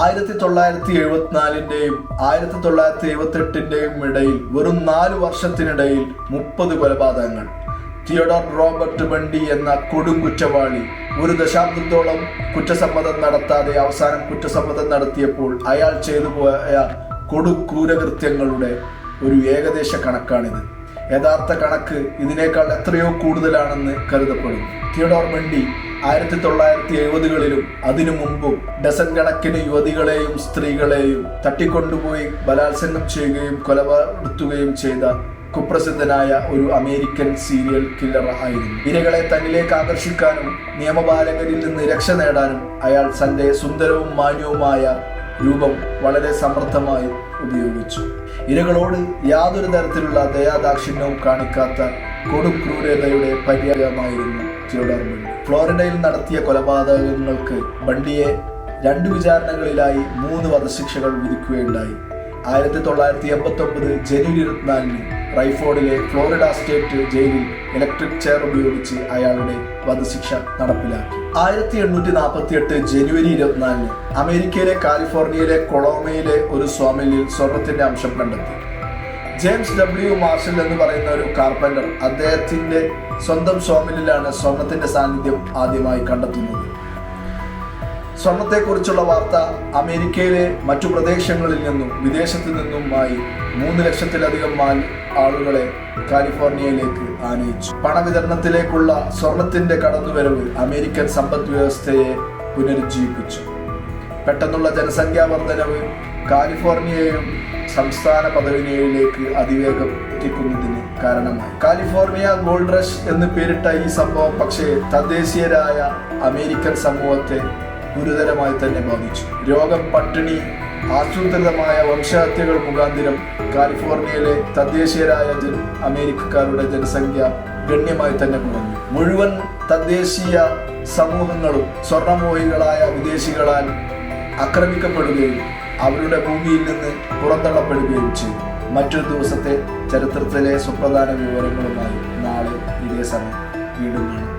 ആയിരത്തി തൊള്ളായിരത്തി എഴുപത്തിനാലിന്റെയും ആയിരത്തി തൊള്ളായിരത്തി എഴുപത്തി എട്ടിന്റെയും ഇടയിൽ വെറും നാല് വർഷത്തിനിടയിൽ മുപ്പത് കൊലപാതകങ്ങൾ. തിയോഡോർ റോബർട്ട് ബണ്ടി എന്ന കൊടും കുറ്റവാളി ഒരു ദശാബ്ദത്തോളം കുറ്റസമ്മതം നടത്താതെ അവസാനം കുറ്റസമ്മതം നടത്തിയപ്പോൾ അയാൾ ചെയ്തു പോയ കൊടുക്രൂരകൃത്യങ്ങളുടെ ഒരു ഏകദേശ കണക്കാണിത്. യഥാർത്ഥ കണക്ക് ഇതിനേക്കാൾ എത്രയോ കൂടുതലാണെന്ന് കരുതപ്പെടുന്നു. തിയോഡോർ ബണ്ടി ആയിരത്തി തൊള്ളായിരത്തി എഴുപതുകളിലും അതിനു മുമ്പും ഡസൻ കണക്കിന് യുവതികളെയും സ്ത്രീകളെയും തട്ടിക്കൊണ്ടുപോയി ബലാത്സംഗം ചെയ്യുകയും കൊലപ്പെടുത്തുകയും ചെയ്ത കുപ്രസിദ്ധനായ ഒരു അമേരിക്കൻ സീരിയൽ കില്ലർ ആയിരുന്നു. ഇരകളെ തന്നിലേക്ക് ആകർഷിക്കാനും നിയമപാലകരിൽ നിന്ന് രക്ഷ നേടാനും അയാൾ തന്റെ സുന്ദരവും മാന്യവുമായ രൂപം വളരെ സമർത്ഥമായി ഉപയോഗിച്ചു. ഇരകളോട് യാതൊരു തരത്തിലുള്ള ദയാദാക്ഷിണ്യവും കാണിക്കാത്ത കൊടും ക്രൂരതയുടെ പര്യായമായിരുന്നു തിയോഡോർ ബണ്ടി ഫ്ലോറിഡയിൽ നടത്തിയ കൊലപാതകങ്ങൾക്ക് ബണ്ടിയെ രണ്ട് വിചാരണകളിലായി മൂന്ന് വധശിക്ഷകൾ വിധിക്കുകയുണ്ടായി. ആയിരത്തി തൊള്ളായിരത്തി എൺപത്തി ഒമ്പത് ജനുവരി ഇരുപത്തിനാലിന് റൈഫോർഡിലെ ഫ്ലോറിഡ സ്റ്റേറ്റ് ജയിലിൽ ഇലക്ട്രിക് ചെയർ ഉപയോഗിച്ച് അയാളുടെ വധശിക്ഷ നടപ്പിലാക്കി. ആയിരത്തി എണ്ണൂറ്റി നാൽപ്പത്തി എട്ട് ജനുവരി ഇരുപത്തിനാലിന് അമേരിക്കയിലെ കാലിഫോർണിയയിലെ കൊളോമയിലെ ഒരു സ്വാമിലിൽ സ്വർണത്തിന്റെ അംശം കണ്ടെത്തി. ജെയിംസ് ഡബ്ല്യു മാർഷൽ എന്ന് പറയുന്ന ഒരു കാർപ്പന്റർ അദ്ദേഹത്തിന്റെ സ്വന്തം സ്വാമിലിലാണ് സ്വർണത്തിന്റെ സാന്നിധ്യം ആദ്യമായി കണ്ടെത്തുന്നത്. സ്വർണത്തെക്കുറിച്ചുള്ള വാർത്ത അമേരിക്കയിലെ മറ്റു പ്രദേശങ്ങളിൽ നിന്നും വിദേശത്തു നിന്നുമായി മൂന്ന് ലക്ഷത്തിലധികം ആളുകളെ കാലിഫോർണിയയിലേക്ക് ആനയിച്ചു. പണവിതരണത്തിലേക്കുള്ള സ്വർണത്തിന്റെ കടന്നുവരവ് അമേരിക്കൻ സമ്പദ് വ്യവസ്ഥയെ പുനരുജ്ജീവിപ്പിച്ചു. പെട്ടെന്നുള്ള ജനസംഖ്യാ വർധനവ് കാലിഫോർണിയയും സംസ്ഥാന പദവിനിയയിലേക്ക് അതിവേഗം എത്തിക്കുന്നതിന് കാരണമായി. കാലിഫോർണിയ ഗോൾഡ് റഷ് എന്ന് പേരിട്ട ഈ സംഭവം പക്ഷേ തദ്ദേശീയരായ അമേരിക്കൻ സമൂഹത്തെ ഗുരുതരമായി തന്നെ ബാധിച്ചു. രോഗം പട്ടിണി ആസൂത്രിതമായ വംശഹത്യകൾ മുഖാന്തിരം കാലിഫോർണിയയിലെ തദ്ദേശീയരായ ജൻ അമേരിക്കക്കാരുടെ ജനസംഖ്യ ഗണ്യമായി തന്നെ കുറഞ്ഞു. മുഴുവൻ തദ്ദേശീയ സമൂഹങ്ങളും സ്വർണമോഹികളായ വിദേശികളാൽ ആക്രമിക്കപ്പെടുകയും അവരുടെ ഭൂമിയിൽ നിന്ന് പുറന്തള്ളപ്പെടുകയും ചെയ്തു. മറ്റൊരു ദിവസത്തെ ചരിത്രത്തിലെ സുപ്രധാന വിവരങ്ങളുമായി നാളെ ഇതേ സമയം വീണ്ടും